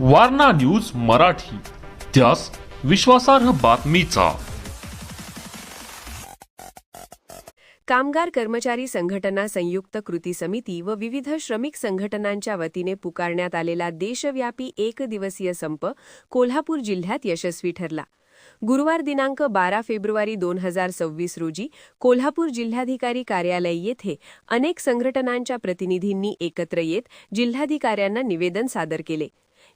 Warna news Marathi त्यास विश्वासार्ह बातमीचा. कामगार कर्मचारी संघटना संयुक्त कृती समिती व विविध श्रमिक संघटनांच्या वतीने पुकारण्यात आलेला देशव्यापी एक दिवसीय संप कोल्हापूर जिल्ह्यात यशस्वी ठरला. गुरुवार दिनांक बारा फेब्रुवारी दोन हजार सव्वीस रोजी कोल्हापूर जिल्हाधिकारी कार्यालय येथे अनेक संघटनांच्या प्रतिनिधींनी एकत्र येत जिल्हाधिकाऱ्यांना निवेदन सादर केले.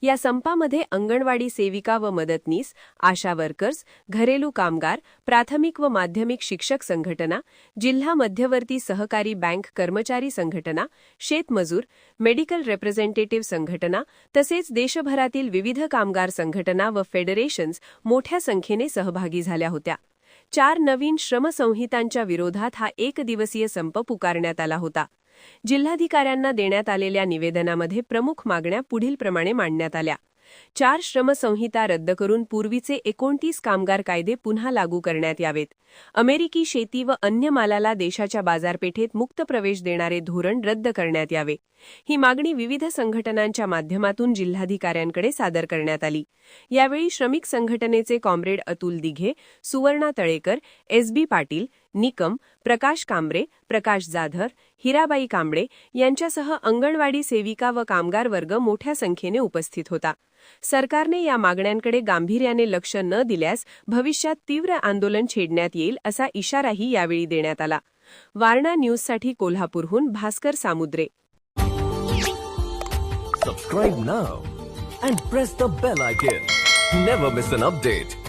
या संपामध्ये अंगणवाडी सेविका व मदतनीस आशा वर्कर्स घरेलू कामगार प्राथमिक व माध्यमिक शिक्षक संघटना जिल्हा मध्यवर्ती सहकारी बँक कर्मचारी संघटना शेतमजूर मेडिकल रिप्रेझेंटेटिव्ह संघटना तसेच देशभरातील विविध कामगार संघटना व फेडरेशन्स मोठ्या संख्येने सहभागी झाल्या होत्या. चार नवीन श्रमसंहितांच्या विरोधात हा एक दिवसीय संप पुकारण्यात आला होता. जिल्हाधिकाऱ्यांना देण्यात आलेल्या निवेदनामध्ये प्रमुख मागण्या पुढीलप्रमाणे मांडण्यात आल्या. चार श्रमसंहिता रद्द करून पूर्वीचे एकोणतीस कामगार कायदे पुन्हा लागू करण्यात यावेत. अमेरिकी शेती व अन्य मालाला देशाच्या बाजारपेठेत मुक्त प्रवेश देणारे धोरण रद्द करण्यात यावे. ही मागणी विविध संघटनांच्या माध्यमातून जिल्हाधिकाऱ्यांकडे सादर करण्यात आली. यावेळी श्रमिक संघटनेचे comrade Atul Dighe Suvarna Talekar S B Patil Nikam Prakash Kambare Prakash Jadhar Hirabai Kamble यांच्यासह अंगणवाडी सेविका व कामगार वर्ग मोठ्या संख्येने उपस्थित होता सरकारने या मागण्यांकडे गांभीर्याने लक्ष न दिल्यास भविष्यात तीव्र आंदोलन छेडण्यात येईल असा इशाराही यावेळी देण्यात आला वारणा न्यूजसाठी कोल्हापूरहून Bhaskar Samudre Subscribe now and press the bell icon. Never miss an update.